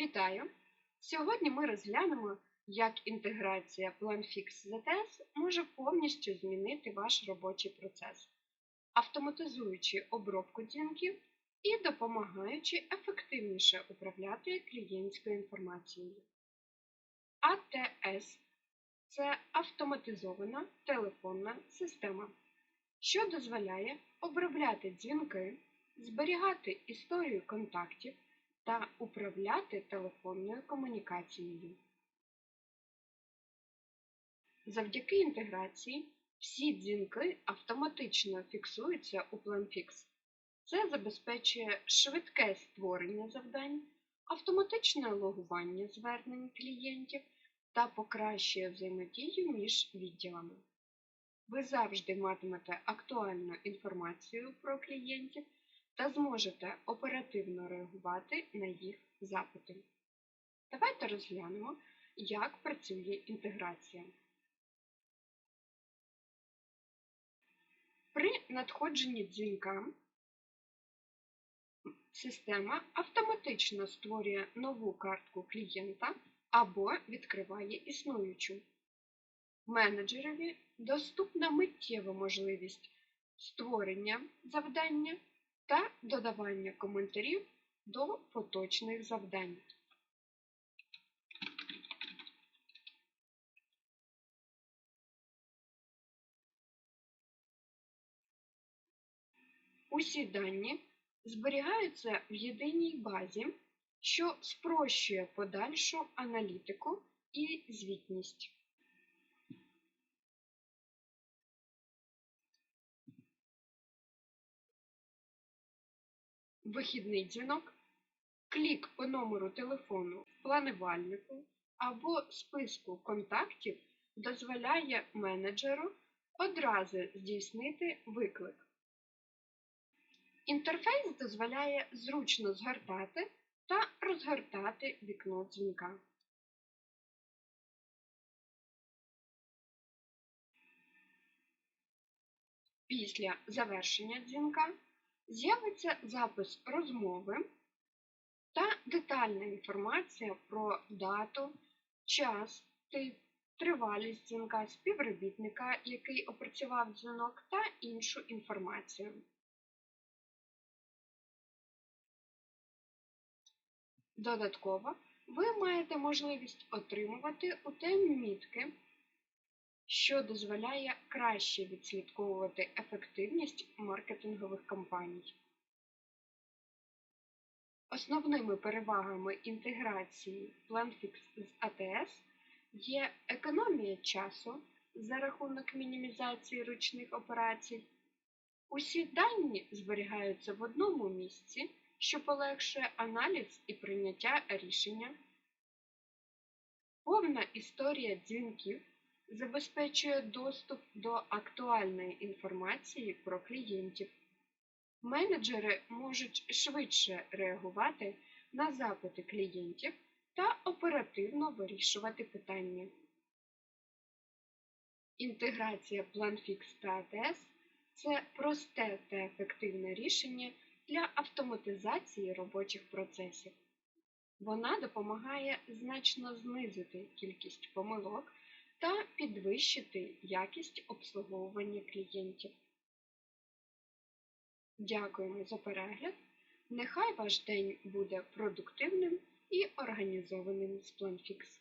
Вітаю! Сьогодні ми розглянемо, як інтеграція PlanFix з ATS може повністю змінити ваш робочий процес, автоматизуючи обробку дзвінків і допомагаючи ефективніше управляти клієнтською інформацією. ATS це автоматизована телефонна система, що дозволяє обробляти дзвінки, зберігати історію контактів та управляти телефонною комунікацією. Завдяки інтеграції всі дзвінки автоматично фіксуються у PlanFix. Це забезпечує швидке створення завдань, автоматичне логування звернень клієнтів та покращує взаємодію між відділами. Ви завжди матимете актуальну інформацію про клієнтів та зможете оперативно реагувати на їх запити. Давайте розглянемо, як працює інтеграція. При надходженні дзвінка система автоматично створює нову картку клієнта або відкриває існуючу. Менеджерові доступна миттєва можливість створення завдання та додавання коментарів до поточних завдань. Усі дані зберігаються в єдиній базі, що спрощує подальшу аналітику і звітність. Вихідний дзвінок, клік по номеру телефону планувальнику або списку контактів дозволяє менеджеру одразу здійснити виклик. Інтерфейс дозволяє зручно згортати та розгортати вікно дзвінка. Після завершення дзвінка з'явиться запис розмови та детальна інформація про дату, час, тип, тривалість дзвінка співробітника, який опрацював дзвінок, та іншу інформацію. Додатково ви маєте можливість отримувати у темі мітки, що дозволяє краще відслідковувати ефективність маркетингових кампаній. Основними перевагами інтеграції PlanFix з ATS є економія часу за рахунок мінімізації ручних операцій. Усі дані зберігаються в одному місці що полегшує аналіз і прийняття рішення. Повна історія дзвінків забезпечує доступ до актуальної інформації про клієнтів. Менеджери можуть швидше реагувати на запити клієнтів та оперативно вирішувати питання. Інтеграція PlanFix та ATS – це просте та ефективне рішення для автоматизації робочих процесів. Вона допомагає значно знизити кількість помилок та підвищити якість обслуговування клієнтів. Дякуємо за перегляд! Нехай ваш день буде продуктивним і організованим з PlanFix.